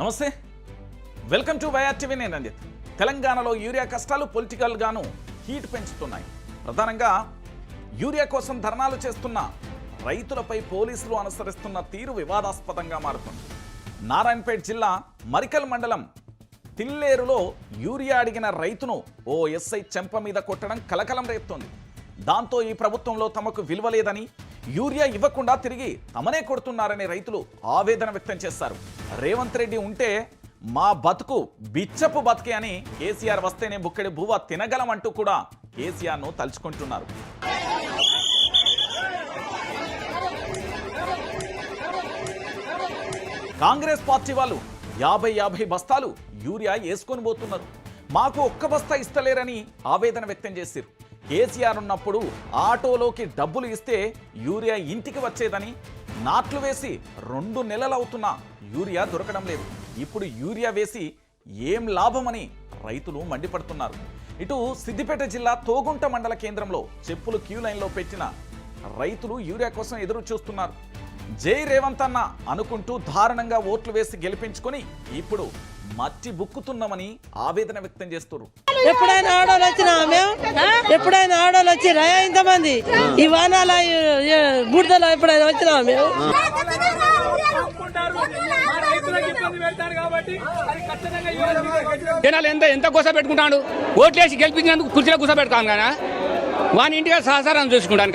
నమస్తే. Welcome to YR TV నేను రంజిత్. తెలంగాణలో యూరియా కష్టాలు పొలిటికల్గాను హీట్ పెంచుతున్నాయి. ప్రధానంగా యూరియా కోసం ధర్నాలు చేస్తున్న రైతులపై పోలీసులు అనుసరిస్తున్న తీరు వివాదాస్పదంగా మారుతుంది. నారాయణపేట జిల్లా మరికల్ మండలం తిల్లేరులో యూరియా అడిగిన రైతును ఓ ఎస్ఐ చెంప మీద కొట్టడం కలకలం రేపుతోంది. దాంతో ఈ ప్రభుత్వంలో తమకు విలువలేదని యూరియా ఇవ్వకుండా తిరిగి తమనే కొడుతున్నారని రైతులు ఆవేదన వ్యక్తం చేస్తారు. రేవంత్ రెడ్డి ఉంటే మా బతుకు బిచ్చపు బతికే అని కేసీఆర్ వస్తేనే బుక్కడి బువ్వ తినగలమంటూ కూడా కేసీఆర్ను తలుచుకుంటున్నారు. కాంగ్రెస్ పార్టీ వాళ్ళు యాభై యాభై బస్తాలు యూరియా వేసుకొని పోతున్నారు. మాకు ఒక్క బస్తా ఇస్తలేరని ఆవేదన వ్యక్తం చేశారు కేసీఆర్ ఉన్నప్పుడు ఆటోలోకి డబ్బులు ఇస్తే యూరియా ఇంటికి వచ్చేదని నాట్లు వేసి రెండు నెలలు అవుతున్నా యూరియా దొరకడం లేదు. ఇప్పుడు యూరియా వేసి ఏం లాభమని రైతులు మండిపడుతున్నారు. ఇటు సిద్దిపేట జిల్లా తోగుంట మండల కేంద్రంలో చెప్పులు క్యూ లైన్లో పెట్టిన రైతులు యూరియా కోసం ఎదురు చూస్తున్నారు. జై రేవంత్ అన్న అనుకుంటూ దారుణంగా ఓట్లు వేసి గెలిపించుకొని ఇప్పుడు మట్టి బుక్కుతున్నామని ఆవేదన వ్యక్తం చేస్తున్నారు. ఎప్పుడైనా ఆడోళ్ళు వచ్చినా మేము ఎప్పుడైనా ఆడోళ్ళు వచ్చిరా ఇంతమంది ఈ వానాల ఈ- ఎప్పుడైనా వచ్చినా మేము జనాలు ఎంత ఎంత గుస పెట్టుకుంటాడు? ఓట్లేసి గెలిపించినందుకు కుర్చీలో గుస పెడతాను కానీ వాని ఇంటిగా సహసారం చూసుకుంటాను